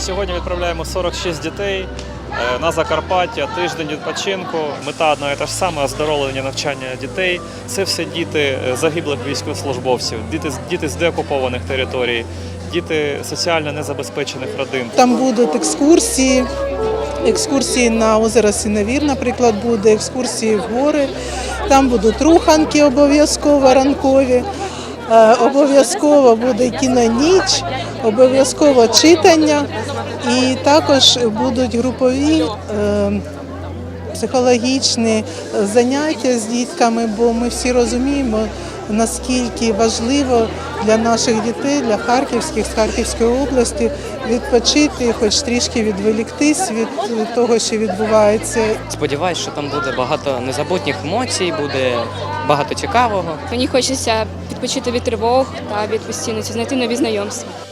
Сьогодні відправляємо 46 дітей е, на Закарпаття, тиждень відпочинку. Мета одна і та ж сама оздоровлення навчання дітей. Це все діти е, загиблих військовослужбовців, діти, діти з деокупованих територій, діти соціально незабезпечених родин. Там будуть екскурсії, екскурсії на озеро Синевір, наприклад, буде екскурсії в гори. Там будуть руханки обов'язково ранкові. Е, Обов'язково буде кіноніч, обов'язково читання, і також будуть групові е, психологічні заняття з дітками, бо ми всі розуміємо, наскільки важливо для наших дітей, для харківських з Харківської області відпочити, хоч трішки відволіктись від того, що відбувається. Сподіваюсь, що там буде багато незабутніх емоцій, буде багато цікавого. Мені хочеться відпочити від тривог та від постійності, знайти нові знайомства.